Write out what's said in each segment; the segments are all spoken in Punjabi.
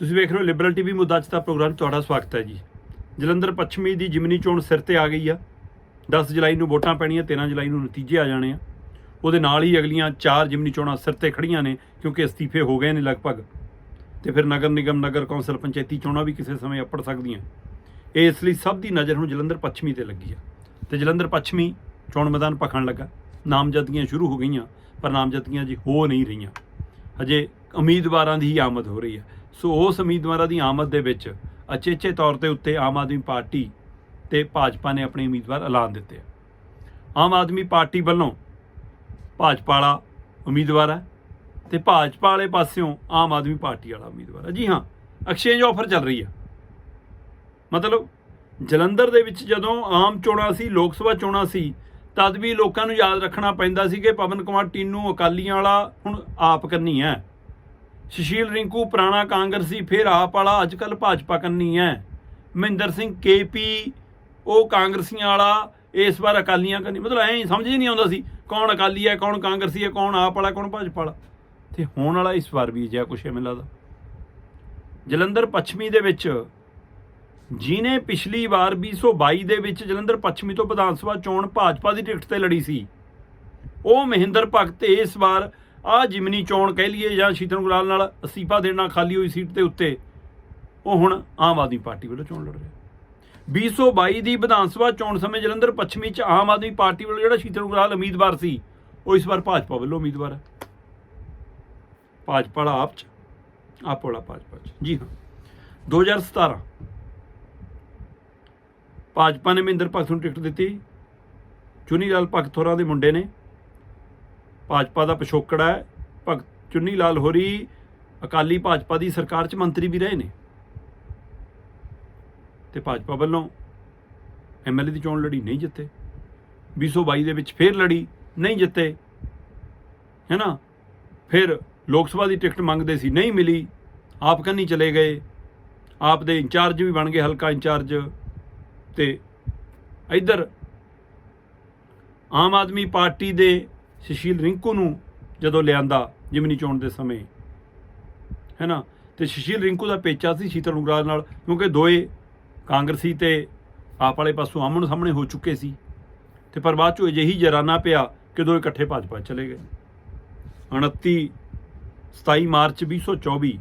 ਤੁਸੀਂ ਵੇਖ ਰਹੇ ਹੋ ਲਿਬਰਲ ਟੀਵੀ ਮੁੱਦਾ ਅੱਜ ਦਾ ਪ੍ਰੋਗਰਾਮ ਤੁਹਾਡਾ ਸਵਾਗਤ ਹੈ ਜੀ। ਜਲੰਧਰ ਪੱਛਮੀ ਦੀ ਜਿਮਨੀ ਚੋਣ ਸਿਰ ਤੇ ਆ ਗਈ ਆ। 10 ਜੁਲਾਈ ਨੂੰ ਵੋਟਾਂ ਪੈਣੀਆਂ 13 ਜੁਲਾਈ ਨੂੰ ਨਤੀਜੇ ਆ ਜਾਣੇ ਆ। ਉਹਦੇ ਨਾਲ ਹੀ ਅਗਲੀਆਂ ਚਾਰ ਜਿਮਨੀ ਚੋਣਾਂ ਸਿਰ ਤੇ ਖੜੀਆਂ ਨੇ, ਕਿਉਂਕਿ ਅਸਤੀਫੇ ਹੋ ਗਏ ਨੇ ਲਗਭਗ। ਤੇ ਫਿਰ ਨਗਰ ਨਿਗਮ, ਨਗਰ ਕੌਂਸਲ, ਪੰਚਾਇਤੀ ਚੋਣਾਂ ਵੀ ਕਿਸੇ ਸਮੇਂ ਅੱਪੜ ਸਕਦੀਆਂ। ਇਸ ਲਈ ਸਭ ਦੀ ਨਜ਼ਰ ਹੁਣ ਜਲੰਧਰ ਪੱਛਮੀ ਤੇ ਲੱਗੀ ਆ। ਤੇ ਜਲੰਧਰ ਪੱਛਮੀ ਚੋਣ ਮੈਦਾਨ ਭਖਣ ਲੱਗਾ। ਨਾਮਜ਼ਦਗੀਆਂ ਸ਼ੁਰੂ ਹੋ ਗਈਆਂ, ਪਰ ਨਾਮਜ਼ਦਗੀਆਂ ਜੀ ਹੋ ਨਹੀਂ ਰਹੀਆਂ। ਹਜੇ ਉਮੀਦਵਾਰਾਂ ਦੀ ਹੀ ਆਮਦ ਹੋ ਰਹੀ ਹੈ ਸੋ ਉਸ ਉਮੀਦਵਾਰਾਂ ਦੀ ਆਮਦ ਦੇ ਵਿੱਚ ਅਚੇਚੇ ਤੌਰ ਤੇ ਉੱਤੇ ਆਮ ਆਦਮੀ ਪਾਰਟੀ ਤੇ ਭਾਜਪਾ ਨੇ ਆਪਣੇ ਉਮੀਦਵਾਰ ਐਲਾਨ ਦਿੱਤੇ ਆ। ਆਮ ਆਦਮੀ ਪਾਰਟੀ ਵੱਲੋਂ ਭਾਜਪਾ ਵਾਲਾ ਉਮੀਦਵਾਰ ਹੈ ਤੇ ਭਾਜਪਾ ਵਾਲੇ ਪਾਸਿਓਂ ਆਮ ਆਦਮੀ ਪਾਰਟੀ ਵਾਲਾ ਉਮੀਦਵਾਰ ਹੈ। ਜੀ ਹਾਂ ਐਕਸਚੇਂਜ ਆਫਰ ਚੱਲ ਰਹੀ ਹੈ ਮਤਲਬ ਜਲੰਧਰ ਦੇ ਵਿੱਚ ਜਦੋਂ ਆਮ ਚੋਣਾਂ ਸੀ, ਲੋਕ ਸਭਾ ਚੋਣਾਂ ਸੀ, ਤਦ ਵੀ ਲੋਕਾਂ ਨੂੰ ਯਾਦ ਰੱਖਣਾ ਪੈਂਦਾ ਸੀ ਕਿ ਪਵਨ ਕੁਮਾਰ ਟੀਨੂ ਅਕਾਲੀਆਂ ਵਾਲਾ ਹੁਣ ਆਪ ਕਰਨੀ ਹੈ। ਸੁਸ਼ੀਲ ਰਿੰਕੂ ਪੁਰਾਣਾ ਕਾਂਗਰਸੀ, ਫਿਰ ਆਪ ਵਾਲਾ ਅੱਜ ਕੱਲ ਭਾਜਪਾ ਕਰਨੀ ਹੈ ਮਹਿੰਦਰ ਸਿੰਘ ਕੇਪੀ ਉਹ ਕਾਂਗਰਸੀਆਂ ਵਾਲਾ, ਇਸ ਵਾਰ ਅਕਾਲੀਆਂ ਕਰਨੀ ਮਤਲਬ ਐਂ ਸਮਝ ਹੀ ਨਹੀਂ ਆਉਂਦਾ ਸੀ, ਕੌਣ ਅਕਾਲੀ ਹੈ ਕੌਣ ਕਾਂਗਰਸੀ ਹੈ ਕੌਣ ਆਪ ਵਾਲਾ, ਕੌਣ ਭਾਜਪਾ ਵਾਲਾ। ਤੇ ਹੋਣ ਵਾਲਾ ਇਸ ਵਾਰ ਵੀ ਜਿਹਾ ਕੁਛ ਐਵੇਂ ਲੱਗਦਾ। ਜਲੰਧਰ ਪੱਛਮੀ ਦੇ ਵਿੱਚ, ਜਿਨੇ ਪਿਛਲੀ ਵਾਰ 2022 ਦੇ ਵਿੱਚ ਜਲੰਧਰ ਪੱਛਮੀ ਤੋਂ ਵਿਧਾਨ ਸਭਾ ਚੋਣ ਭਾਜਪਾ ਦੀ ਟਿਕਟ ਤੇ ਲੜੀ ਸੀ, ਉਹ ਮਹਿੰਦਰ ਭਗਤ ਇਸ ਵਾਰ ਆ ਜਿਮਨੀ ਚੋਣ ਕਹਿ ਲਈਏ ਜਾਂ ਸ਼ੀਤਲ ਗੁਲਾਲ ਨਾਲ ਅਸਤੀਫਾ ਦੇਣਾ ਖਾਲੀ ਹੋਈ ਸੀਟ ਦੇ ਉੱਤੇ, ਉਹ ਹੁਣ ਆਮ ਆਦਮੀ ਪਾਰਟੀ ਵੱਲੋਂ ਚੋਣ ਲੜ ਰਿਹਾ। 2022 ਦੀ ਵਿਧਾਨ ਸਭਾ ਚੋਣ ਸਮੇਂ ਜਲੰਧਰ ਪੱਛਮੀ ਚ ਆਮ ਆਦਮੀ ਪਾਰਟੀ ਵੱਲੋਂ ਜਿਹੜਾ ਸ਼ੀਤਲ ਗੁਲਾਲ ਉਮੀਦਵਾਰ ਸੀ, ਉਹ ਇਸ ਵਾਰ ਭਾਜਪਾ ਵੱਲੋਂ ਉਮੀਦਵਾਰ ਹੈ। ਭਾਜਪਾ ਵਾਲਾ ਆਪ ਚ, ਆਪ ਵਾਲਾ ਭਾਜਪਾ ਚ। ਜੀ ਹਾਂ 2017 ਭਾਜਪਾ ਨੇ ਮਹਿੰਦਰ ਭਗਤ ਨੂੰ ਟਿਕਟ ਦਿੱਤੀ। ਚੁਨੀ ਲਾਲ ਭਗਤ ਹੋਰਾਂ ਦੇ ਮੁੰਡੇ ਨੇ। ਭਾਜਪਾ ਦਾ ਪਿਛੋਕੜ ਹੈ। ਭਗਤ ਚੁੰਨੀ ਲਾਲ ਹੋਰੀ ਅਕਾਲੀ ਭਾਜਪਾ ਦੀ ਸਰਕਾਰ 'ਚ ਮੰਤਰੀ ਵੀ ਰਹੇ ਨੇ। ਤੇ ਭਾਜਪਾ ਵੱਲੋਂ ਐਮਐਲਏ ਦੀ ਚੋਣ ਲੜੀ ਨਹੀਂ ਜਿੱਤੇ। 2022 ਦੇ ਵਿੱਚ ਫੇਰ ਲੜੀ ਨਹੀਂ ਜਿੱਤੇ। ਹੈਨਾ? ਫਿਰ ਲੋਕ ਸਭਾ ਦੀ ਟਿਕਟ ਮੰਗਦੇ ਸੀ, ਨਹੀਂ ਮਿਲੀ। ਆਪ ਕੰਨੀ ਚਲੇ ਗਏ। ਆਪ ਦੇ ਇੰਚਾਰਜ ਵੀ ਬਣ ਗਏ, ਹਲਕਾ ਇੰਚਾਰਜ। ਤੇ ਇੱਧਰ ਆਮ ਆਦਮੀ ਪਾਰਟੀ ਦੇ ਸੁਸ਼ੀਲ ਰਿੰਕੂ ਨੂੰ ਜਦੋਂ ਲਿਆਂਦਾ ਜਿਮਨੀ ਚੋਣ ਦੇ ਸਮੇਂ, ਹੈਨਾ? ਤੇ ਸੁਸ਼ੀਲ ਰਿੰਕੂ ਦਾ ਪੇਚਾ ਸੀ ਸ਼ੀਤਲ ਉਗਰਾਲ ਨਾਲ, ਕਿਉਂਕਿ ਦੋਏ ਕਾਂਗਰਸੀ ਤੇ ਆਪ ਵਾਲੇ ਪਾਸੋਂ ਆਮਣ ਸਾਹਮਣੇ ਹੋ ਚੁੱਕੇ ਸੀ। ਤੇ ਪਰ ਬਾਅਦ ਚੋਂ ਅਜਿਹੀ ਜਰਾਨਾ ਪਿਆ ਕਿ ਦੋਏ ਇਕੱਠੇ ਭਾਜਪਾ ਚਲੇ ਗਏ। 29 27 ਮਾਰਚ 2024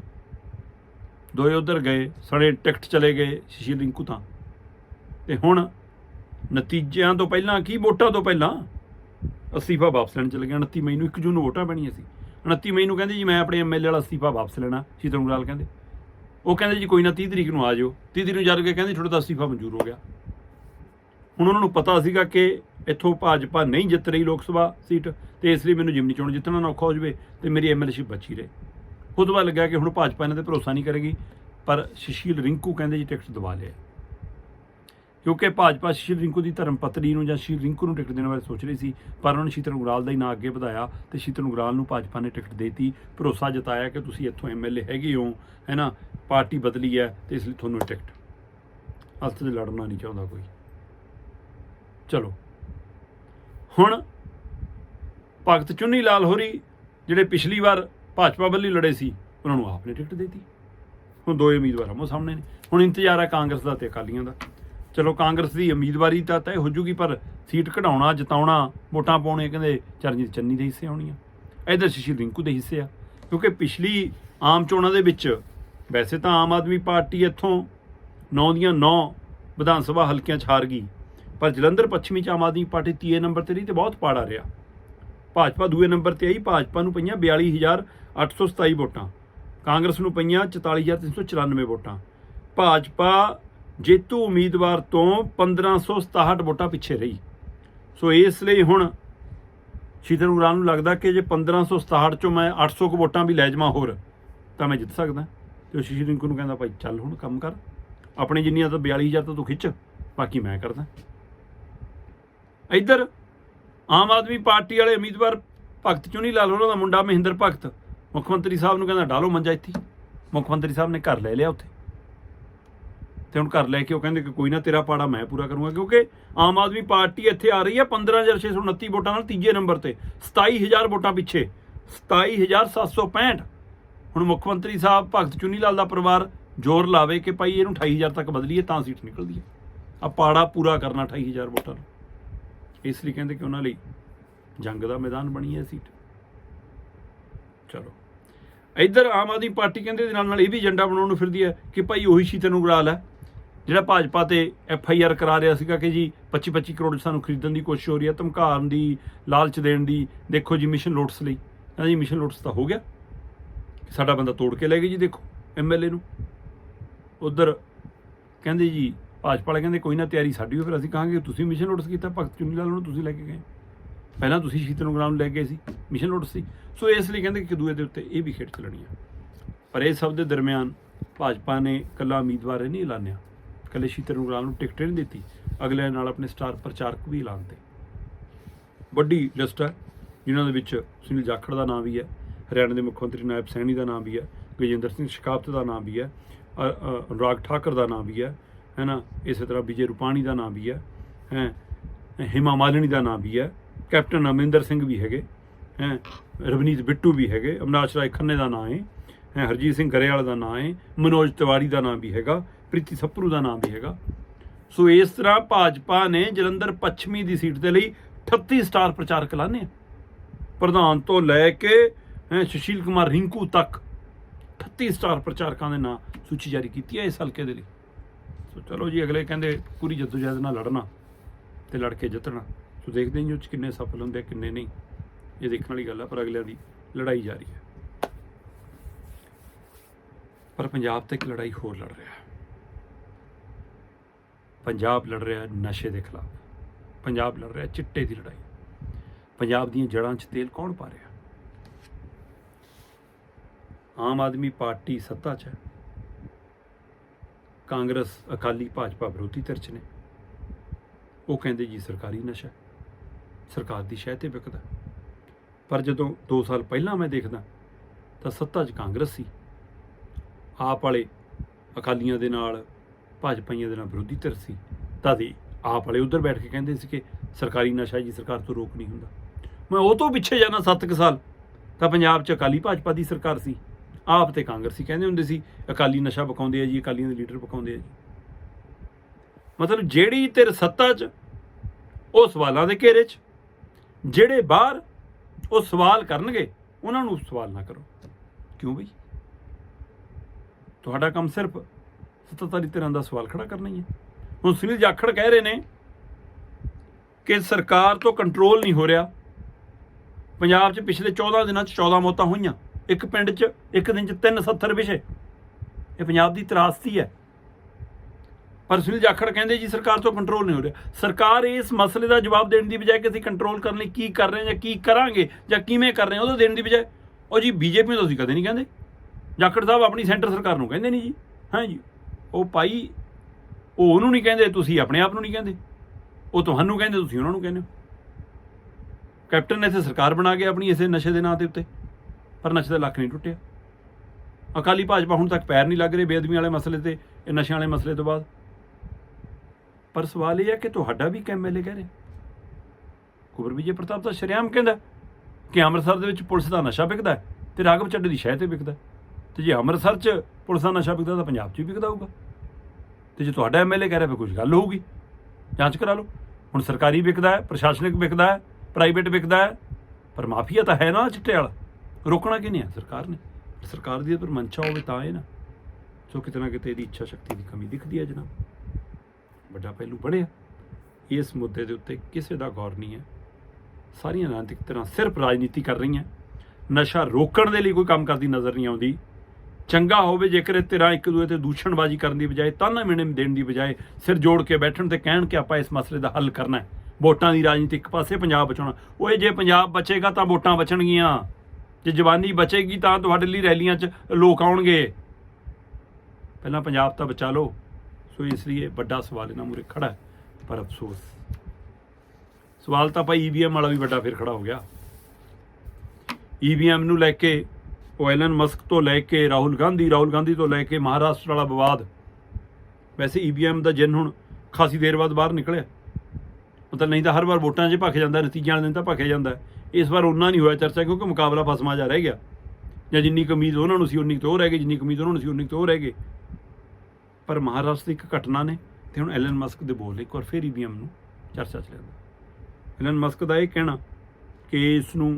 ਦੋਏ ਉਧਰ ਗਏ, ਸਣੇ ਟਿਕਟ ਚਲੇ ਗਏ ਸੁਸ਼ੀਲ ਰਿੰਕੂ ਤਾਂ। ਤੇ ਹੁਣ ਨਤੀਜਿਆਂ ਤੋਂ ਪਹਿਲਾਂ, ਕੀ ਵੋਟਾਂ ਤੋਂ ਪਹਿਲਾਂ ਅਸਤੀਫਾ ਵਾਪਸ ਲੈਣ ਚਲੇ ਗਿਆ 29 ਮਈ ਨੂੰ 1 ਜੂਨ ਨੂੰ ਵੋਟਾਂ ਪੈਣੀਆਂ ਸੀ। 29 ਮਈ ਨੂੰ ਕਹਿੰਦੇ ਜੀ, ਮੈਂ ਆਪਣੇ ਐਮਐਲਏ ਵਾਲਾ ਅਸਤੀਫਾ ਵਾਪਸ ਲੈਣਾ, ਸ਼ੀਤਲ ਗੁਲਾਲ ਕਹਿੰਦੇ। ਉਹ ਕਹਿੰਦੇ ਜੀ, ਕੋਈ ਨਾ 30 ਤਰੀਕ ਨੂੰ ਆ ਜਾਓ। 30 ਤਰੀਕ ਨੂੰ ਜਾ ਕੇ ਕਹਿੰਦੇ, ਤੁਹਾਡਾ ਤਾਂ ਅਸਤੀਫਾ ਮਨਜ਼ੂਰ ਹੋ ਗਿਆ। ਹੁਣ ਉਹਨਾਂ ਨੂੰ ਪਤਾ ਸੀਗਾ ਕਿ ਇੱਥੋਂ ਭਾਜਪਾ ਨਹੀਂ ਜਿੱਤ ਰਹੀ ਲੋਕ ਸਭਾ ਸੀਟ, ਤੇ ਇਸ ਲਈ ਮੈਨੂੰ ਜਿਮਨੀ ਚੋਣ ਜਿੱਤਣਾ ਨਾ ਔਖਾ ਹੋ ਜਾਵੇ, ਤੇ ਮੇਰੀ ਐਮਐਲਏਸ਼ਿਪ ਬਚੀ ਰਹੇ। ਉਹ ਤੋਂ ਬਾਅਦ ਲੱਗਿਆ ਕਿ ਹੁਣ ਭਾਜਪਾ ਇਹਨਾਂ ਤੇ ਭਰੋਸਾ ਨਹੀਂ ਕਰੇਗੀ, ਪਰ ਸੁਸ਼ੀਲ ਰਿੰਕੂ ਕਹਿੰਦੇ ਜੀ, ਟਿਕਟ ਦਵਾ ਲਿਆ। ਕਿਉਂਕਿ ਭਾਜਪਾ ਸ਼੍ਰੀ ਰਿੰਕੂ ਦੀ ਧਰਮ ਪਤਨੀ ਨੂੰ ਜਾਂ ਸ਼੍ਰੀ ਰਿੰਕੂ ਨੂੰ ਟਿਕਟ ਦੇਣ ਬਾਰੇ ਸੋਚ ਰਹੀ ਸੀ, ਪਰ ਉਹਨਾਂ ਨੇ ਸ਼ੀਤਲ ਉਗਰਾਲ ਦਾ ਹੀ ਨਾਂ ਅੱਗੇ ਵਧਾਇਆ ਤੇ ਸ਼ੀਤਲ ਉਗਰਾਲ ਨੂੰ ਭਾਜਪਾ ਨੇ ਟਿਕਟ ਦੇਤੀ। ਭਰੋਸਾ ਜਤਾਇਆ ਕਿ ਤੁਸੀਂ ਇੱਥੋਂ ਐਮਐਲਏ ਹੈਗੇ ਹੋ, ਹੈਨਾ? ਪਾਰਟੀ ਬਦਲੀ ਹੈ ਤੇ ਇਸ ਲਈ ਤੁਹਾਨੂੰ ਟਿਕਟ। ਅਸਲ 'ਚ ਲੜਨਾ ਨਹੀਂ ਚਾਹੁੰਦਾ ਕੋਈ। ਚਲੋ। ਹੁਣ ਭਗਤ ਚੁੰਨੀ ਲਾਲ ਹੋਰੀ ਜਿਹੜੇ ਪਿਛਲੀ ਵਾਰ ਭਾਜਪਾ ਵੱਲੋਂ ਲੜੇ ਸੀ, ਉਹਨਾਂ ਨੂੰ ਆਪ ਨੇ ਟਿਕਟ ਦੇਤੀ। ਹੁਣ ਦੋ ਉਮੀਦਵਾਰ ਆਮੋ ਸਾਹਮਣੇ ਨੇ। ਹੁਣ ਇੰਤਜ਼ਾਰ ਹੈ ਕਾਂਗਰਸ ਦਾ ਤੇ ਅਕਾਲੀਆਂ ਦਾ। ਚਲੋ ਕਾਂਗਰਸ ਦੀ ਉਮੀਦਵਾਰੀ ਤਾਂ ਤੈਅ ਹੋ ਜੂਗੀ, ਪਰ ਸੀਟ ਕਢਾਉਣਾ, ਜਿਤਾਉਣਾ, ਵੋਟਾਂ ਪਾਉਣੇ ਕਹਿੰਦੇ ਚਰਨਜੀਤ ਚੰਨੀ ਦੇ ਹਿੱਸੇ ਆਉਣੀਆਂ। ਇਧਰ ਸ਼ਸ਼ੀ ਰਿੰਕੂ ਦੇ ਹਿੱਸੇ ਆ, ਕਿਉਂਕਿ ਪਿਛਲੀ ਆਮ ਚੋਣਾਂ ਦੇ ਵਿੱਚ ਵੈਸੇ ਤਾਂ ਆਮ ਆਦਮੀ ਪਾਰਟੀ ਇੱਥੋਂ 9 ਦੀਆਂ 9 ਵਿਧਾਨ ਸਭਾ ਹਲਕਿਆਂ 'ਚ ਹਾਰ ਗਈ, ਪਰ ਜਲੰਧਰ ਪੱਛਮੀ 'ਚ ਆਮ ਆਦਮੀ ਪਾਰਟੀ ਤੀਏ ਨੰਬਰ ਤੇ ਰਹੀ ਤੇ ਬਹੁਤ ਪਾੜਾ ਰਿਹਾ। ਭਾਜਪਾ ਦੂਏ ਨੰਬਰ ਤੇ ਆਈ, ਭਾਜਪਾ ਨੂੰ ਪਈਆਂ 42827 ਵੋਟਾਂ, ਕਾਂਗਰਸ ਨੂੰ ਪਈਆਂ 44394 ਵੋਟਾਂ। ਭਾਜਪਾ ਜੇਤੂ ਉਮੀਦਵਾਰ ਤੋਂ 1567 ਵੋਟਾਂ ਪਿੱਛੇ ਰਹੀ। ਸੋ ਇਸ ਲਈ ਹੁਣ ਸ਼ੀਤਲ ਉਗਰਾਲ ਨੂੰ ਲੱਗਦਾ ਕਿ ਜੇ 1567 ਚੋਂ ਮੈਂ 800 ਕੁ ਵੋਟਾਂ ਵੀ ਲੈ ਜਾਵਾਂ ਹੋਰ, ਤਾਂ ਮੈਂ ਜਿੱਤ ਸਕਦਾ। ਤੇ ਉਹ ਸ਼ੀਸ਼ੀ ਰਿੰਕੂ ਨੂੰ ਕਹਿੰਦਾ, ਭਾਈ ਚੱਲ ਹੁਣ ਕੰਮ ਕਰ। ਆਪਣੀ ਜਿੰਨੀਆਂ ਤਾਂ 42000 ਤਾਂ ਤੂੰ ਖਿੱਚ, ਬਾਕੀ ਮੈਂ ਕਰਦਾ। ਇੱਧਰ ਆਮ ਆਦਮੀ ਪਾਰਟੀ ਵਾਲੇ ਉਮੀਦਵਾਰ ਭਗਤ ਚੁਨੀ ਲਾਲ, ਉਹਨਾਂ ਦਾ ਮੁੰਡਾ ਮਹਿੰਦਰ ਭਗਤ। ਮੁੱਖ ਮੰਤਰੀ ਸਾਹਿਬ ਨੂੰ ਕਹਿੰਦਾ, ਡਾਲੋ ਮੰਜਾ ਇੱਥੇ ਮੁੱਖ ਮੰਤਰੀ ਸਾਹਿਬ ਨੇ ਘਰ ਲੈ ਲਿਆ ਉੱਥੇ। ਤੇ ਹੁਣ ਘਰ ਲੈ ਕੇ ਉਹ ਕਹਿੰਦੇ ਕਿ ਕੋਈ ਨਾ ਤੇਰਾ ਪਾੜਾ ਮੈਂ ਪੂਰਾ ਕਰੂੰਗਾ, ਕਿਉਂਕਿ ਆਮ ਆਦਮੀ ਪਾਰਟੀ ਇੱਥੇ ਆ ਰਹੀ ਹੈ 15629 ਵੋਟਾਂ ਨਾਲ ਤੀਜੇ ਨੰਬਰ ਤੇ 27000 ਵੋਟਾਂ ਪਿੱਛੇ 27765 ਹੁਣ ਮੁੱਖ ਮੰਤਰੀ ਸਾਹਿਬ ਭਗਤ ਚੁੰਨੀ ਲਾਲ ਦਾ ਪਰਿਵਾਰ ਜ਼ੋਰ ਲਾਵੇ ਕਿ ਭਾਈ ਇਹਨੂੰ 28000 ਤੱਕ ਬਦਲੀਏ, ਤਾਂ ਸੀਟ ਨਿਕਲਦੀ ਹੈ। ਆ ਪਾੜਾ ਪੂਰਾ ਕਰਨਾ 28000 ਵੋਟਾਂ ਨੂੰ। ਇਸ ਲਈ ਕਹਿੰਦੇ ਕਿ ਉਹਨਾਂ ਲਈ ਜੰਗ ਦਾ ਮੈਦਾਨ ਬਣੀ ਹੈ ਸੀਟ। ਚਲੋ। ਇੱਧਰ ਆਮ ਆਦਮੀ ਪਾਰਟੀ ਕਹਿੰਦੇ ਦੇ ਨਾਲ ਨਾਲ ਇਹ ਵੀ ਏਜੰਡਾ ਬਣਾਉਣ ਨੂੰ ਫਿਰਦੀ ਹੈ ਕਿ ਭਾਈ ਉਹੀ ਸ਼ੀਤਲ ਉਗਰਾਲ ਲੈ। ਜਿਹੜਾ ਭਾਜਪਾ ਤੇ ਐਫ ਆਈ ਆਰ ਕਰਾ ਰਿਹਾ ਸੀਗਾ ਕਿ ਜੀ 25 25 ਕਰੋੜ 'ਚ ਸਾਨੂੰ ਖਰੀਦਣ ਦੀ ਕੋਸ਼ਿਸ਼ ਹੋ ਰਹੀ ਹੈ, ਧਮਕਾਉਣ ਦੀ, ਲਾਲਚ ਦੇਣ ਦੀ, ਦੇਖੋ ਜੀ ਮਿਸ਼ਨ ਲੋਟਸ ਲਈ। ਹਾਂ ਜੀ, ਮਿਸ਼ਨ ਲੋਟਸ ਤਾਂ ਹੋ ਗਿਆ। ਸਾਡਾ ਬੰਦਾ ਤੋੜ ਕੇ ਲੈ ਗਏ ਜੀ, ਦੇਖੋ ਐਮਐਲਏ ਨੂੰ। ਉਧਰ ਕਹਿੰਦੇ ਜੀ, ਭਾਜਪਾ ਵਾਲੇ ਕਹਿੰਦੇ, ਕੋਈ ਨਾ ਤਿਆਰੀ ਸਾਡੀ ਹੋ ਫਿਰ ਅਸੀਂ ਕਹਾਂਗੇ, ਤੁਸੀਂ ਮਿਸ਼ਨ ਲੋਟਸ ਕੀਤਾ, ਭਗਤ ਚੁੰਨੀ ਲਾਲ ਨੂੰ, ਤੁਸੀਂ ਲੈ ਕੇ ਗਏ। ਪਹਿਲਾਂ ਤੁਸੀਂ ਸ਼ੀਤਲ ਉਗਰਾਲ ਨੂੰ ਲੈ ਗਏ ਸੀ, ਮਿਸ਼ਨ ਲੋਟਸ ਸੀ। ਸੋ ਇਸ ਲਈ ਕਹਿੰਦੇ ਕਿ ਦੂਏ ਦੇ ਉੱਤੇ ਇਹ ਵੀ ਖੇਡ ਚੱਲਣੀ ਆ ਪਰ ਇਹ ਸਭ ਦੇ ਦਰਮਿਆਨ ਭਾਜਪਾ ਨੇ ਕੱਲਾ ਉਮੀਦਵਾਰ ਨਹੀਂ ਐਲਾਨਿਆ। ਕੱਲੇ ਸ਼ੀਤਲ ਉਗਰਾਲ ਨੂੰ ਟਿਕਟ ਨਹੀਂ ਦਿੱਤੀ। ਅਗਲੇ ਨਾਲ ਆਪਣੇ ਸਟਾਰ ਪ੍ਰਚਾਰਕ ਵੀ ਐਲਾਨਤੇ ਵੱਡੀ ਲਿਸਟ ਹੈ ਜਿਨ੍ਹਾਂ ਦੇ ਵਿੱਚ ਸੁਨੀਲ ਜਾਖੜ ਦਾ ਨਾਮ ਵੀ ਹੈ, ਹਰਿਆਣਾ ਦੇ ਮੁੱਖ ਮੰਤਰੀ ਨਾਇਬ ਸੈਣੀ ਦਾ ਨਾਮ ਵੀ ਹੈ, ਗਜਿੰਦਰ ਸਿੰਘ ਸ਼ਿਕਾਵਤ ਦਾ ਨਾਮ ਵੀ ਹੈ ਅਨੁਰਾਗ ਠਾਕਰ ਦਾ ਨਾਮ ਵੀ ਹੈ ਹੈ ਨਾ ਇਸੇ ਤਰ੍ਹਾਂ ਵਿਜੇ ਰੂਪਾਣੀ ਦਾ ਨਾਮ ਵੀ ਹੈ ਹੈ? ਹਿਮਾ ਮਾਲਿਨੀ ਦਾ ਨਾਮ ਵੀ ਹੈ, ਕੈਪਟਨ ਅਮਰਿੰਦਰ ਸਿੰਘ ਵੀ ਹੈਗੇ, ਹੈ? ਰਵਨੀਤ ਬਿੱਟੂ ਵੀ ਹੈਗੇ ਅਮਨਾਸ਼ ਰਾਏ ਖੰਨੇ ਦਾ ਨਾਮ ਹੈ ਹੈ। ਹਰਜੀਤ ਸਿੰਘ ਗਰੇਵਾਲ ਦਾ ਨਾਮ ਹੈ ਮਨੋਜ ਤਿਵਾੜੀ ਦਾ ਨਾਮ ਵੀ ਹੈਗਾ ਪ੍ਰੀਤੀ ਸੱਪਰੂ ਦਾ ਨਾਮ ਵੀ ਹੈਗਾ। ਸੋ ਇਸ ਤਰ੍ਹਾਂ ਭਾਜਪਾ ਨੇ ਜਲੰਧਰ ਪੱਛਮੀ ਦੀ ਸੀਟ ਦੇ ਲਈ 38 ਸਟਾਰ ਪ੍ਰਚਾਰਕ ਲਾਣੇ ਆ। ਪ੍ਰਧਾਨ ਤੋਂ ਲੈ ਕੇ ਹੈਂ, ਸੁਸ਼ੀਲ ਕੁਮਾਰ ਰਿੰਕੂ ਤੱਕ 38 ਸਟਾਰ ਪ੍ਰਚਾਰਕਾਂ ਦੇ ਨਾਂ ਸੂਚੀ ਜਾਰੀ ਕੀਤੀ ਹੈ ਇਸ ਹਲਕੇ ਦੇ ਲਈ। ਸੋ ਚਲੋ ਜੀ ਅਗਲੇ ਕਹਿੰਦੇ ਪੂਰੀ ਜਦੋਜਹਿਦ ਨਾਲ ਲੜਨਾ ਤੇ ਲੜ ਕੇ ਜਿੱਤਣਾ। ਸੋ ਦੇਖਦੇ ਹਾਂ ਜੀ ਉਹ 'ਚ ਕਿੰਨੇ ਸਫਲ ਹੁੰਦੇ ਕਿੰਨੇ ਨਹੀਂ। ਇਹ ਦੇਖਣ ਵਾਲੀ ਗੱਲ ਹੈ ਪਰ ਅਗਲਿਆਂ ਦੀ ਲੜਾਈ ਜਾਰੀ ਹੈ। ਪਰ ਪੰਜਾਬ ਤੇ ਇੱਕ ਲੜਾਈ ਹੋਰ ਲੜ ਰਿਹਾ ਹੈ। ਪੰਜਾਬ ਲੜ ਰਿਹਾ ਹੈ ਨਸ਼ੇ ਦੇ ਖਿਲਾਫ। ਪੰਜਾਬ ਲੜ ਰਿਹਾ ਚਿੱਟੇ ਦੀ ਲੜਾਈ। ਪੰਜਾਬ ਦੀਆਂ ਜੜ੍ਹਾਂ 'ਚ ਤੇਲ ਕੌਣ ਪਾ ਰਿਹਾ ਆਮ ਆਦਮੀ ਪਾਰਟੀ ਸੱਤਾ 'ਚ ਹੈ। ਕਾਂਗਰਸ, ਅਕਾਲੀ, ਭਾਜਪਾ ਵਿਰੋਧੀ ਧਿਰ 'ਚ ਨੇ। ਉਹ ਕਹਿੰਦੇ ਜੀ ਸਰਕਾਰੀ ਨਸ਼ਾ ਸਰਕਾਰ ਦੀ ਸ਼ਹਿ ਤੇ ਵਿਕਦਾ ਪਰ ਜਦੋਂ 2 ਸਾਲ ਪਹਿਲਾਂ ਮੈਂ ਦੇਖਦਾ ਤਾਂ ਸੱਤਾ 'ਚ ਕਾਂਗਰਸ ਸੀ। ਆਪ ਵਾਲੇ ਅਕਾਲੀਆਂ ਦੇ ਨਾਲ, ਭਾਜਪਾਈਆਂ ਦੇ ਨਾਲ ਵਿਰੋਧੀ ਧਿਰ ਸੀ। ਤਦ ਹੀ ਆਪ ਵਾਲੇ ਉਧਰ ਬੈਠ ਕੇ ਕਹਿੰਦੇ ਸੀ ਕਿ ਸਰਕਾਰੀ ਨਸ਼ਾ ਜੀ ਸਰਕਾਰ ਤੋਂ ਰੋਕ ਨਹੀਂ ਹੁੰਦਾ। ਮੈਂ ਉਹ ਤੋਂ ਪਿੱਛੇ ਜਾਣਾ 7 ਸਾਲ। ਤਾਂ ਪੰਜਾਬ 'ਚ ਅਕਾਲੀ ਭਾਜਪਾ ਦੀ ਸਰਕਾਰ ਸੀ। ਆਪ ਤੇ ਕਾਂਗਰਸੀ ਕਹਿੰਦੇ ਹੁੰਦੇ ਸੀ, ਅਕਾਲੀ ਨਸ਼ਾ ਪਕਾਉਂਦੇ ਆ ਜੀ, ਅਕਾਲੀਆਂ ਦੇ ਲੀਡਰ ਬਕਾਉਂਦੇ ਆ ਜੀ। ਮਤਲਬ ਜਿਹੜੀ ਧਿਰ ਸੱਤਾ 'ਚ, ਉਹ ਸਵਾਲਾਂ ਦੇ ਘੇਰੇ 'ਚ। ਜਿਹੜੇ ਬਾਹਰ ਉਹ ਸਵਾਲ ਕਰਨਗੇ, ਉਹਨਾਂ ਨੂੰ ਸਵਾਲ ਨਾ ਕਰੋ। ਕਿਉਂ ਬਈ? ਤੁਹਾਡਾ ਕੰਮ ਸਿਰਫ ਸੱਤਾਧਾਰੀ ਧਿਰਾਂ ਦਾ ਸਵਾਲ ਖੜਾ ਕਰਨਾ ਹੀ ਹੈ। ਹੁਣ ਸੁਨੀਲ ਜਾਖੜ ਕਹਿ ਰਹੇ ਨੇ ਕਿ ਸਰਕਾਰ ਤੋਂ ਕੰਟਰੋਲ ਨਹੀਂ ਹੋ ਰਿਹਾ। ਪੰਜਾਬ 'ਚ ਪਿਛਲੇ 14 ਦਿਨਾਂ 'ਚ 14 ਮੌਤਾਂ ਹੋਈਆਂ। ਇੱਕ ਪਿੰਡ 'ਚ ਇੱਕ ਦਿਨ 'ਚ 370 ਵਿਸ਼ੇ ਇਹ ਪੰਜਾਬ ਦੀ ਤਰਾਸਤੀ ਹੈ। ਪਰ ਸੁਨੀਲ ਜਾਖੜ ਕਹਿੰਦੇ ਜੀ ਸਰਕਾਰ ਤੋਂ ਕੰਟਰੋਲ ਨਹੀਂ ਹੋ ਰਿਹਾ। ਸਰਕਾਰ ਇਸ ਮਸਲੇ ਦਾ ਜਵਾਬ ਦੇਣ ਦੀ ਬਜਾਏ ਕਿ ਅਸੀਂ ਕੰਟਰੋਲ ਕਰਨ ਲਈ ਕੀ ਕਰ ਰਹੇ ਹਾਂ ਜਾਂ ਕੀ ਕਰਾਂਗੇ ਜਾਂ ਕਿਵੇਂ ਕਰ ਰਹੇ ਹਾਂ, ਉਹਦਾ ਦੇਣ ਦੀ ਬਜਾਏ। ਉਹ ਜੀ ਬੀਜੇਪੀ ਨੂੰ ਤੁਸੀਂ ਕਦੇ ਨਹੀਂ ਕਹਿੰਦੇ। ਜਾਖੜ ਸਾਹਿਬ ਆਪਣੀ ਸੈਂਟਰ ਸਰਕਾਰ ਨੂੰ ਕਹਿੰਦੇ ਨਹੀਂ ਜੀ। ਹਾਂ ਜੀ। ਉਹ ਭਾਈ, ਉਹ ਉਹਨੂੰ ਨਹੀਂ ਕਹਿੰਦੇ, ਤੁਸੀਂ ਆਪਣੇ ਆਪ ਨੂੰ ਨਹੀਂ ਕਹਿੰਦੇ। ਉਹ ਤੁਹਾਨੂੰ ਕਹਿੰਦੇ, ਤੁਸੀਂ ਉਹਨਾਂ ਨੂੰ ਕਹਿੰਦੇ ਹੋ। ਕੈਪਟਨ ਨੇ ਇੱਥੇ ਸਰਕਾਰ ਬਣਾ ਕੇ ਆਪਣੀ ਇਸੇ ਨਸ਼ੇ ਦੇ ਨਾਂ ਦੇ ਉੱਤੇ। ਪਰ ਨਸ਼ੇ ਦਾ ਲੱਖ ਨਹੀਂ ਟੁੱਟਿਆ। ਅਕਾਲੀ ਭਾਜਪਾ ਹੁਣ ਤੱਕ ਪੈਰ ਨਹੀਂ ਲੱਗ ਰਹੇ ਬੇਅਦਬੀ ਵਾਲੇ ਮਸਲੇ ਤੇ, ਇਹ ਨਸ਼ਿਆਂ ਵਾਲੇ ਮਸਲੇ ਤੋਂ ਬਾਅਦ। ਪਰ ਸਵਾਲ ਇਹ ਹੈ ਕਿ ਤੁਹਾਡਾ ਵੀ ਕਿ ਐਮਐਲਏ ਕਹਿ ਰਿਹਾ। ਕੁਬਰ ਵਿਜੇ ਪ੍ਰਤਾਪ ਤਾਂ ਸ਼ਰਿਆਮ ਕਹਿੰਦਾ ਕਿ ਅੰਮ੍ਰਿਤਸਰ ਦੇ ਵਿੱਚ ਪੁਲਿਸ ਦਾ ਨਸ਼ਾ ਵਿਕਦਾ ਹੈ ਤੇ ਰਾਘਵ ਚੱਡੇ ਦੀ ਸ਼ਹਿ ਤੇ ਵਿਕਦਾ ਤੇ ਜੇ ਅੰਮ੍ਰਿਤਸਰ 'ਚ ਪੁਲਿਸ ਦਾ ਨਸ਼ਾ ਵਿਕਦਾ ਤਾਂ ਪੰਜਾਬ 'ਚ ਵੀ ਵਿਕਦਾ ਹੋਊਗਾ। ਤੇ ਜੇ ਤੁਹਾਡਾ ਐਮਐਲਏ ਕਹਿ ਰਿਹਾ ਫਿਰ ਕੁਝ ਗੱਲ ਹੋਊਗੀ, ਜਾਂਚ ਕਰਾ ਲਓ। ਹੁਣ ਸਰਕਾਰੀ ਵਿਕਦਾ ਹੈ, ਪ੍ਰਸ਼ਾਸਨਿਕ ਵਿਕਦਾ ਹੈ, ਪ੍ਰਾਈਵੇਟ ਵਿਕਦਾ ਹੈ, ਪਰ ਮਾਫੀਆ ਤਾਂ ਹੈ ਨਾ ਚਿੱਟੇ ਵਾਲਾ। ਰੋਕਣਾ ਕਿਹਨੇ ਹੈ? ਸਰਕਾਰ ਨੇ। ਸਰਕਾਰ ਦੀ ਪਰ ਮਨਸ਼ਾ ਹੋਵੇ ਤਾਂ ਇਹ ਨਾ। ਸੋ ਕਿਤੇ ਨਾ ਕਿਤੇ ਇਹਦੀ ਇੱਛਾ ਸ਼ਕਤੀ ਦੀ ਕਮੀ ਦਿਖਦੀ ਹੈ ਜਨਾਬ। ਵੱਡਾ ਪਹਿਲੂ ਬਣਿਆ। ਇਸ ਮੁੱਦੇ ਦੇ ਉੱਤੇ ਕਿਸੇ ਦਾ ਗੌਰ ਨਹੀਂ ਹੈ। ਸਾਰੀਆਂ ਰਾਜਨੀਤਿਕ ਤਰ੍ਹਾਂ ਸਿਰਫ ਰਾਜਨੀਤੀ ਕਰ ਰਹੀਆਂ। ਨਸ਼ਾ ਰੋਕਣ ਦੇ ਲਈ ਕੋਈ ਕੰਮ ਕਰਦੀ ਨਜ਼ਰ ਨਹੀਂ ਆਉਂਦੀ। ਚੰਗਾ ਹੋਵੇ ਜੇਕਰ ਇਹ ਧਿਰਾਂ ਇੱਕ ਦੂਜੇ ਤੇ ਦੂਸ਼ਣਬਾਜ਼ੀ ਕਰਨ ਦੀ ਬਜਾਏ ਤਾਨਾ ਮਿਹਣੇ ਦੇਣ ਦੀ ਬਜਾਏ ਸਿਰ ਜੋੜ ਕੇ ਬੈਠਣ ਤੇ ਕਹਿਣ ਕਿ ਆਪਾਂ ਇਸ ਮਸਲੇ ਦਾ ਹੱਲ ਕਰਨਾ ਹੈ। ਵੋਟਾਂ ਦੀ ਰਾਜਨੀਤੀ ਇੱਕ ਪਾਸੇ ਪੰਜਾਬ ਬਚਾਉਣਾ। ਓਏ ਜੇ ਪੰਜਾਬ ਬਚੇਗਾ ਤਾਂ ਵੋਟਾਂ ਬਚਣਗੀਆਂ। ਜੇ ਜਵਾਨੀ ਬਚੇਗੀ ਤਾਂ ਤੁਹਾਡੇ ਲਈ ਰੈਲੀਆਂ 'ਚ ਲੋਕ ਆਉਣਗੇ। ਪਹਿਲਾਂ ਪੰਜਾਬ ਤਾਂ ਬਚਾ ਲਓ। ਸੋ ਇਸ ਲਈ ਵੱਡਾ ਸਵਾਲ ਇਹਨਾਂ ਮੂਰੇ ਖੜਾ ਹੈ, ਪਰ ਅਫਸੋਸ। ਸਵਾਲ ਤਾਂ ਭਾਈ ਈਵੀਐਮ ਵਾਲਾ ਵੀ ਵੱਡਾ ਫਿਰ ਖੜਾ ਹੋ ਗਿਆ। ਈਵੀਐਮ ਨੂੰ ਲੈ ਕੇ ਉਹ ਐਲਨ ਮਸਕ ਤੋਂ ਲੈ ਕੇ ਰਾਹੁਲ ਗਾਂਧੀ ਰਾਹੁਲ ਗਾਂਧੀ ਤੋਂ ਲੈ ਕੇ ਮਹਾਰਾਸ਼ਟਰ ਵਾਲਾ ਵਿਵਾਦ। ਵੈਸੇ ਈਵੀਐਮ ਦਾ ਜਿੰਨ ਹੁਣ ਖਾਸੀ ਦੇਰ ਬਾਅਦ ਬਾਹਰ ਨਿਕਲਿਆ। ਮਤਲਬ ਨਹੀਂ ਤਾਂ ਹਰ ਵਾਰ ਵੋਟਾਂ 'ਚ ਭੱਖ ਜਾਂਦਾ, ਨਤੀਜਿਆਂ ਵਾਲੇ ਦਿਨ ਤਾਂ ਭੱਖਿਆ ਜਾਂਦਾ। ਇਸ ਵਾਰ ਉਹਨਾਂ ਨਹੀਂ ਹੋਇਆ ਚਰਚਾ ਕਿਉਂਕਿ ਮੁਕਾਬਲਾ ਫਸਮਾ ਜਾ ਰਹਿ ਗਿਆ। ਜਾਂ ਜਿੰਨੀ ਕਮੀਜ਼ ਉਹਨਾਂ ਨੂੰ ਸੀ, ਉਨੀ ਕੁ ਤੋਂ ਉਹ ਰਹਿ ਗਈ ਜਿੰਨੀ ਕਮੀਜ਼ ਉਹਨਾਂ ਨੂੰ ਸੀ, ਉਨੀ ਕੁ ਤੋਂ ਉਹ ਰਹਿ ਗਏ। ਪਰ ਮਹਾਰਾਸ਼ਟਰ ਦੀ ਇੱਕ ਘਟਨਾ ਨੇ ਤੇ ਹੁਣ ਐਲਨ ਮਸਕ ਦੇ ਬੋਲ ਇੱਕ ਵਾਰ ਫੇਰ ਈਵੀਐਮ ਨੂੰ ਚਰਚਾ ਚ ਲਿਆਂਦਾ। ਐਲਨ ਮਸਕ ਦਾ ਇਹ ਕਹਿਣਾ ਕਿ ਇਸ ਨੂੰ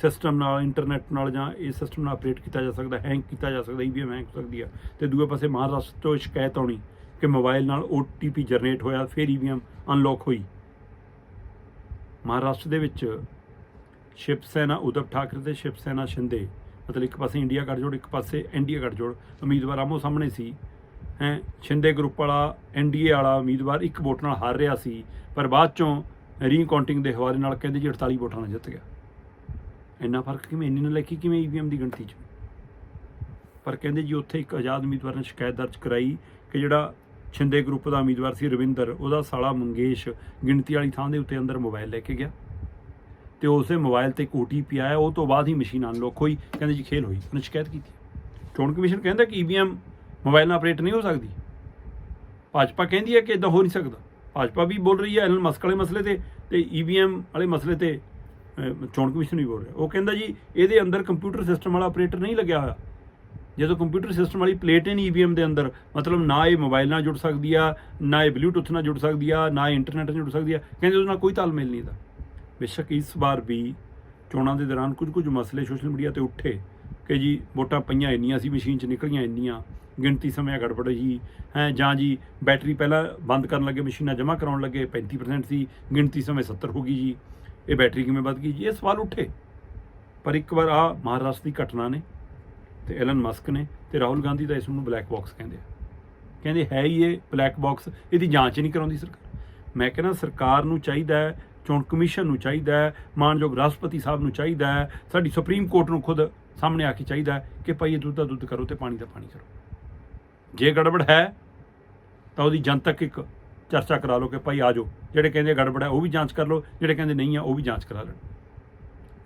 ਸਿਸਟਮ ਨਾਲ ਇੰਟਰਨੈਟ ਨਾਲ ਜਾਂ ਇਹ ਸਿਸਟਮ ਨਾਲ ਆਪਰੇਟ ਕੀਤਾ ਜਾ ਸਕਦਾ ਹੈਂਗ ਕੀਤਾ ਜਾ ਸਕਦਾ ਈਵੀਐਮ ਹੈਂਗ ਹੋ ਸਕਦੀ ਆ। ਤੇ ਦੂਏ ਪਾਸੇ ਮਹਾਰਾਸ਼ਟਰ ਤੋਂ ਸ਼ਿਕਾਇਤ ਆਉਣੀ ਕਿ ਮੋਬਾਈਲ ਨਾਲ OTP ਜਨਰੇਟ ਹੋਇਆ, ਫਿਰ ਈਵੀਐਮ ਅਨਲੌਕ ਹੋਈ। ਮਹਾਰਾਸ਼ਟਰ ਦੇ ਵਿੱਚ ਸ਼ਿਵ ਸੈਨਾ ਉਦਵ ਠਾਕਰੇ ਤੇ ਸ਼ਿਵ ਸੈਨਾ ਸ਼ਿੰਦੇ, ਮਤਲਬ ਇੱਕ ਪਾਸੇ ਇੰਡੀਆ ਗੱਠਜੋੜ, ਇੱਕ ਪਾਸੇ ਐਨਡੀਏ ਗੱਠਜੋੜ, ਉਮੀਦਵਾਰ ਆਮੋ ਸਾਹਮਣੇ ਸੀ। ਹੈ ਛਿੰਦੇ ਗਰੁੱਪ ਵਾਲਾ ਐਨਡੀਏ ਵਾਲਾ ਉਮੀਦਵਾਰ ਇੱਕ ਵੋਟ ਨਾਲ ਹਾਰ ਰਿਹਾ ਸੀ, ਪਰ ਬਾਅਦ ਚੋਂ ਰੀਕਾਊਂਟਿੰਗ ਦੇ ਹਵਾਲੇ ਨਾਲ ਕਹਿੰਦੇ ਜੀ 48 ਵੋਟਾਂ ਨਾਲ ਜਿੱਤ ਗਿਆ। ਇੰਨਾ ਫ਼ਰਕ ਕਿਵੇਂ, ਇੰਨੀ ਨਲਾਇਕੀ ਕਿਵੇਂ ਈਵੀਐਮ ਦੀ ਗਿਣਤੀ 'ਚ? ਪਰ ਕਹਿੰਦੇ ਜੀ ਉੱਥੇ ਇੱਕ ਆਜ਼ਾਦ ਉਮੀਦਵਾਰ ਨੇ ਸ਼ਿਕਾਇਤ ਦਰਜ ਕਰਾਈ ਕਿ ਜਿਹੜਾ ਛਿੰਦੇ ਗਰੁੱਪ ਦਾ ਉਮੀਦਵਾਰ ਸੀ ਰਵਿੰਦਰ, ਉਹਦਾ ਸਾਲਾ ਮੰਗੇਸ਼ ਗਿਣਤੀ ਵਾਲੀ ਥਾਂ ਦੇ ਉੱਤੇ ਅੰਦਰ ਮੋਬਾਈਲ ਲੈ ਕੇ ਗਿਆ। ਤੇ ਉਸੇ ਮੋਬਾਈਲ ਤੇ ਇੱਕ OTP ਆਇਆ, ਉਹ ਤੋਂ ਬਾਅਦ ਹੀ ਮਸ਼ੀਨ ਅਨਲੌਕ ਹੋਈ, ਕਹਿੰਦੇ ਜੀ ਖੇਲ ਹੋਈ, ਉਹਨੇ ਸ਼ਿਕਾਇਤ ਕੀਤੀ। ਚੋਣ ਕਮਿਸ਼ਨ ਕਹਿੰਦਾ ਕਿ ਈਵੀਐਮ ਮੋਬਾਈਲ ਨਾਲ ਆਪਰੇਟ ਨਹੀਂ ਹੋ ਸਕਦੀ। ਭਾਜਪਾ ਕਹਿੰਦੀ ਹੈ ਕਿ ਇਦਾਂ ਹੋ ਨਹੀਂ ਸਕਦਾ। ਭਾਜਪਾ ਵੀ ਬੋਲ ਰਹੀ ਹੈ ਐਲਨ ਮਸਕ ਵਾਲੇ ਮਸਲੇ ਤੇ ਤੇ ਈਵੀਐਮ ਵਾਲੇ ਮਸਲੇ ਤੇ ਚੋਣ ਕਮਿਸ਼ਨ ਵੀ ਬੋਲ ਰਿਹਾ। ਉਹ ਕਹਿੰਦਾ ਜੀ, ਇਹਦੇ ਅੰਦਰ ਕੰਪਿਊਟਰ ਸਿਸਟਮ ਵਾਲਾ ਆਪਰੇਟਰ ਨਹੀਂ ਲੱਗਿਆ ਹੋਇਆ। ਜਦੋਂ ਕੰਪਿਊਟਰ ਸਿਸਟਮ ਵਾਲੀ ਪਲੇਟ ਹੀ ਨਹੀਂ ਈਵੀਐਮ ਦੇ ਅੰਦਰ, ਮਤਲਬ ਨਾ ਇਹ ਮੋਬਾਈਲ ਨਾਲ ਜੁੜ ਸਕਦੀ ਆ, ਨਾ ਇਹ ਬਲੂਟੁੱਥ ਨਾਲ ਜੁੜ ਸਕਦੀ ਆ, ਨਾ ਇਹ ਇੰਟਰਨੈਟ ਨਾਲ ਜੁੜ ਸਕਦੀ ਆ। ਕਹਿੰਦੇ ਉਹਦੇ ਨਾਲ ਕੋਈ ਤਾਲਮੇਲ ਨਹੀਂ ਦਾ ਬੇਸ਼ੱਕ ਇਸ ਵਾਰ ਵੀ ਚੋਣਾਂ ਦੇ ਦੌਰਾਨ ਕੁਝ ਕੁਝ ਮਸਲੇ ਸੋਸ਼ਲ ਮੀਡੀਆ ਤੇ ਉੱਠੇ ਕਿ ਜੀ, ਵੋਟਾਂ ਪਈਆਂ ਇੰਨੀਆਂ ਸੀ, ਮਸ਼ੀਨ 'ਚ ਨਿਕਲੀਆਂ ਇੰਨੀਆਂ, ਗਿਣਤੀ ਸਮੇਂ ਗੜਬੜ ਜੀ ਹੈ, ਜਾਂ ਜੀ ਬੈਟਰੀ ਪਹਿਲਾਂ ਬੰਦ ਕਰਨ ਲੱਗੇ, ਮਸ਼ੀਨਾਂ ਜਮ੍ਹਾਂ ਕਰਾਉਣ ਲੱਗੇ 35% ਸੀ, ਗਿਣਤੀ ਸਮੇਂ 70 ਹੋ ਗਈ ਜੀ। ਇਹ ਬੈਟਰੀ ਕਿਵੇਂ ਵੱਧ ਗਈ ਜੀ? ਇਹ ਸਵਾਲ ਉੱਠੇ। ਪਰ ਇੱਕ ਵਾਰ ਆ ਮਹਾਰਾਸ਼ਟਰ ਦੀ ਘਟਨਾ ਨੇ ਤੇ ਐਲਨ ਮਸਕ ਨੇ ਤੇ ਰਾਹੁਲ ਗਾਂਧੀ ਦਾ ਇਸ ਨੂੰ ਬਲੈਕ ਬਾਕਸ ਕਹਿੰਦੇ ਆ। ਕਹਿੰਦੇ ਹੈ ਹੀ ਇਹ ਬਲੈਕ ਬਾਕਸ ਇਹਦੀ ਜਾਂਚ ਨਹੀਂ ਕਰਾਉਂਦੀ ਸਰਕਾਰ। ਮੈਂ ਕਹਿੰਦਾ ਸਰਕਾਰ ਨੂੰ ਚਾਹੀਦਾ ਹੈ, ਚੋਣ ਕਮਿਸ਼ਨ ਨੂੰ ਚਾਹੀਦਾ ਹੈ, ਮਾਨਯੋਗ ਰਾਸ਼ਟਰਪਤੀ ਸਾਹਿਬ ਨੂੰ ਚਾਹੀਦਾ ਹੈ, ਸਾਡੀ ਸੁਪਰੀਮ ਕੋਰਟ ਨੂੰ ਖੁਦ ਸਾਹਮਣੇ ਆ ਕੇ ਚਾਹੀਦਾ ਕਿ ਭਾਈ ਇਹ ਦੁੱਧ ਦਾ ਦੁੱਧ ਕਰੋ ਤੇ ਪਾਣੀ ਦਾ ਪਾਣੀ ਕਰੋ। ਜੇ ਗੜਬੜ ਹੈ ਤਾਂ ਉਹਦੀ ਜਨਤਕ ਇੱਕ ਚਰਚਾ ਕਰਾ ਲਓ ਕਿ ਭਾਈ ਆ ਜਾਓ। ਜਿਹੜੇ ਕਹਿੰਦੇ ਗੜਬੜ ਹੈ ਉਹ ਵੀ ਜਾਂਚ ਕਰ ਲਓ, ਜਿਹੜੇ ਕਹਿੰਦੇ ਨਹੀਂ ਆ ਉਹ ਵੀ ਜਾਂਚ ਕਰਾ ਲੈਣ।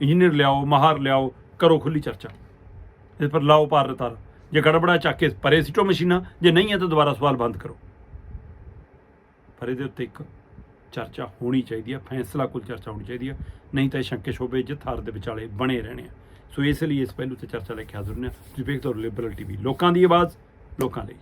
ਇੰਜੀਨੀਅਰ ਲਿਆਓ, ਮਾਹਰ ਲਿਆਓ, ਕਰੋ ਖੁੱਲੀ ਚਰਚਾ। ਇਸ ਪਰ ਲਾਓ ਪਾਰ ਤਾਰ। ਜੇ ਗੜਬੜਾ ਚੱਕ ਕੇ ਪਰੇ ਸਿੱਟੋ ਮਸ਼ੀਨਾਂ, ਜੇ ਨਹੀਂ ਹੈ ਤਾਂ ਦੁਬਾਰਾ ਸਵਾਲ ਬੰਦ ਕਰੋ। ਪਰ ਇਹਦੇ ਉੱਤੇ ਇੱਕ ਚਰਚਾ ਹੋਣੀ ਚਾਹੀਦੀ ਹੈ, ਫੈਸਲਾ ਕੁਲ ਚਰਚਾ ਹੋਣੀ ਚਾਹੀਦੀ ਹੈ। ਨਹੀਂ ਤਾਂ ਇਹ ਸ਼ੰਕੇ ਸ਼ੋਭੇ ਜਿੱਥਾਰ ਦੇ ਵਿਚਾਲੇ ਬਣੇ ਰਹਿਣੇ ਆ। ਸੋ ਇਸ ਲਈ ਇਸ ਪਹਿਲੂ ਤੇ ਚਰਚਾ ਲੈ ਕੇ ਹਾਜ਼ਰ ਨੇ ਤੁਸੀਂ ਵੇਖਦੇ ਹੋ ਲਿਬਰਲ ਟੀਵੀ ਲੋਕਾਂ ਦੀ ਆਵਾਜ਼, ਲੋਕਾਂ ਲਈ।